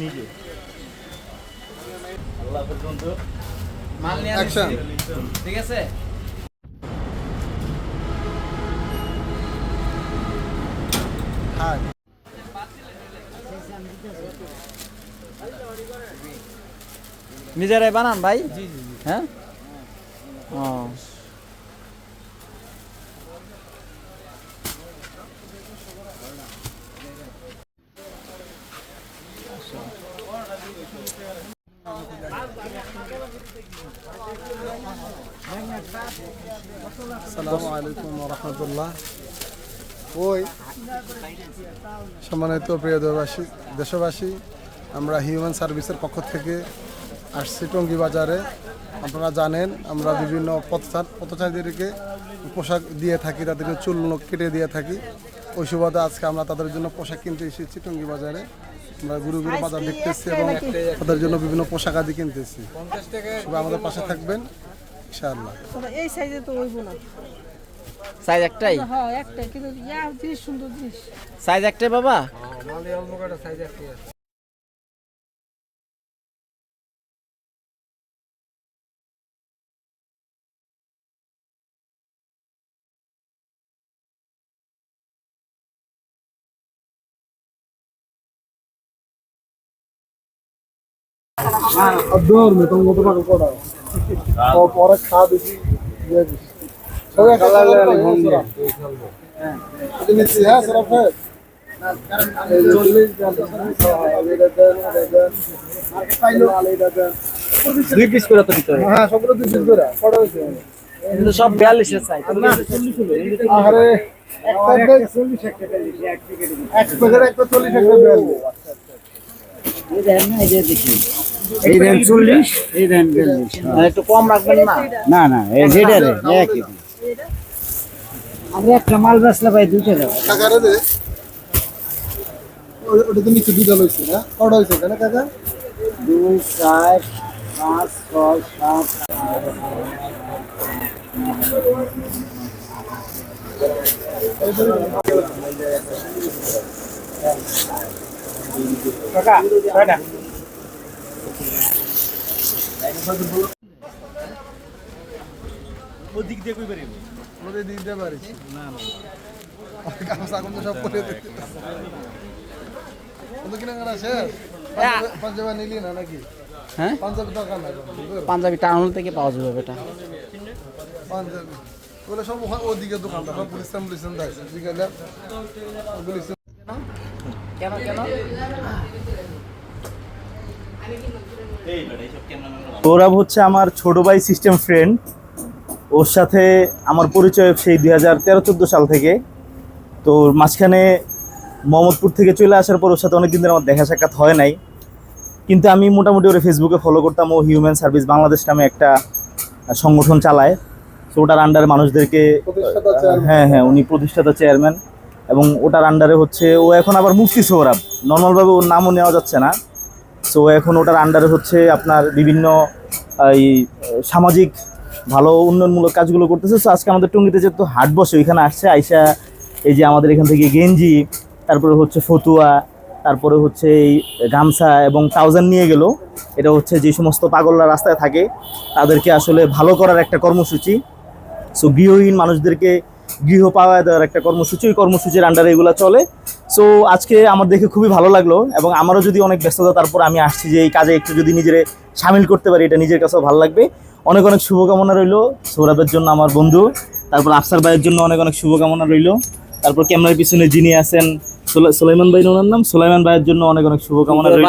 নিজে। আল্লাহ হাফেজ মাল নিয়ে ঠিক আছে? হাই নিজেরাই বানান ভাই? হ্যাঁ। ও। আলাইকুম ওই সম্মানিত প্রিয় দেশবাসী দেশবাসী, আমরা হিউম্যান সার্ভিসের পক্ষ থেকে আসছি টঙ্গি বাজারে আপনারা জানেন, আমরা বিভিন্ন পথচা- পথচারীদেরকে পোশাক দিয়ে থাকি তাদেরকে চুল কেটে দিয়ে থাকি। ওই সুবাদে আজকে আমরা তাদের জন্য পোশাক কিনতে এসেছি টঙ্গী বাজারে আমরা গুরু গুরু বাজার দেখতেছি এবং তাদের জন্য বিভিন্ন পোশাক আদি কিনতেছি। সবাই আমাদের পাশে থাকবেন। এই সাইজে তো হইব একটাই? হ্যাঁ কিন্তু সুন্দর জিনিস। সাইজ একটাই বাবা? dorme, tengo otro para comprar. O por acá, dice. সবাই একটা কালার লাগে তুমি ইতিহাস রাখে দুই পিস করে তো হ্যাঁ সবগুলো দুই পিস করে। কটা হয়েছে। কিন্তু সব বিয়াল্লিশের সাইজ আরে একটা চল্লিশ একটা এক প্যাকেট একটা চল্লিশ একটা বিয়াল্লিশ। আচ্ছা আচ্ছা এই দেখেন না এই যে দেন চল্লিশ। এই দেন বিয়াল্লিশ একটু কম রাখবেন না? না না এই যেটা রে একই। আমরা একটা মাল বেচলে ভাই দুইটা দেবো। ওটা তো নিচে দুইটা লইছে না? কটা হয়েছে এখানে কাকা? দুই চার পাঁচ ছয় সাত ওদিক দিয়ে কই পারিব ওদের দিতে পারিস না না গামছা এখন তো সব করে পাঞ্জাবে- নাকি? হ্যাঁ? পাঞ্জাবি দরকার নাই কোনো, বুঝলি? পাঞ্জাবি টাউন থেকে পাওয়া যাবে এটা সব ওখানে ওদিকে দোকানটা সব পুলিশ দেয় পুলিশ কেন কেন? সৌরভ হচ্ছে আমার ছোট ভাই সিস্টেম ফ্রেন্ড ওর সাথে আমার পরিচয় সেই দুই হাজার তেরো চোদ্দ সাল থেকে। তো মাঝখানে মোহাম্মদপুর থেকে চলে আসার পর ওর সাথে অনেকদিন ধরে আমার দেখা সাক্ষাৎ হয় নাই। কিন্তু আমি মোটামুটি ওরে ফেসবুকে ফলো করতাম। ও হিউম্যান সার্ভিস বাংলাদেশ নামে একটা সংগঠন চালায়। তো ওটার আন্ডারে মানুষদেরকে হ্যাঁ হ্যাঁ উনি প্রতিষ্ঠাতা চেয়ারম্যান এবং ওটার আন্ডারে হচ্ছে ও এখন আবার মুফতি সৌরভ। নর্মালভাবে ওর নামও নেওয়া যাচ্ছে না। সো এখন ওটার আন্ডারে হচ্ছে আপনার বিভিন্ন এই সামাজিক ভালো উন্নয়নমূলক কাজগুলো করতেছে। সো আজকে আমাদের টঙ্গিতে যেহেতু হাট বসে, ওইখানে আসছে, আইসা এই যে আমাদের এখান থেকে গেঞ্জি, তারপরে হচ্ছে ফতুয়া, তারপরে হচ্ছে এই গামছা এবং ট্রাউজার নিয়ে গেল। এটা হচ্ছে যে সমস্ত পাগলরা রাস্তায় থাকে, তাদেরকে আসলে ভালো করার একটা কর্মসূচি। সো গৃহহীন মানুষদেরকে গৃহ পাওয়া দেওয়ার একটা কর্মসূচি, ওই কর্মসূচির আন্ডারে এগুলো চলে। সো আজকে আমার দেখে খুবই ভালো লাগল এবং আমারও যদি অনেক ব্যস্ততা, তারপর আমি আসছি যে এই কাজে একটু যদি নিজের সামিল করতে পারি, এটা নিজের কাছেও ভালো লাগবে। অনেক অনেক শুভকামনা রইল সৌরভের জন্য আমার বন্ধু, তারপর আফসার ভাইয়ের জন্য অনেক অনেক শুভকামনা রইল। তারপর ক্যামেরার পিছনে যিনি আছেন সোলাইমান ভাই, ওনার নাম? সোলাইমান ভাইয়ের জন্য অনেক অনেক শুভকামনা রইল।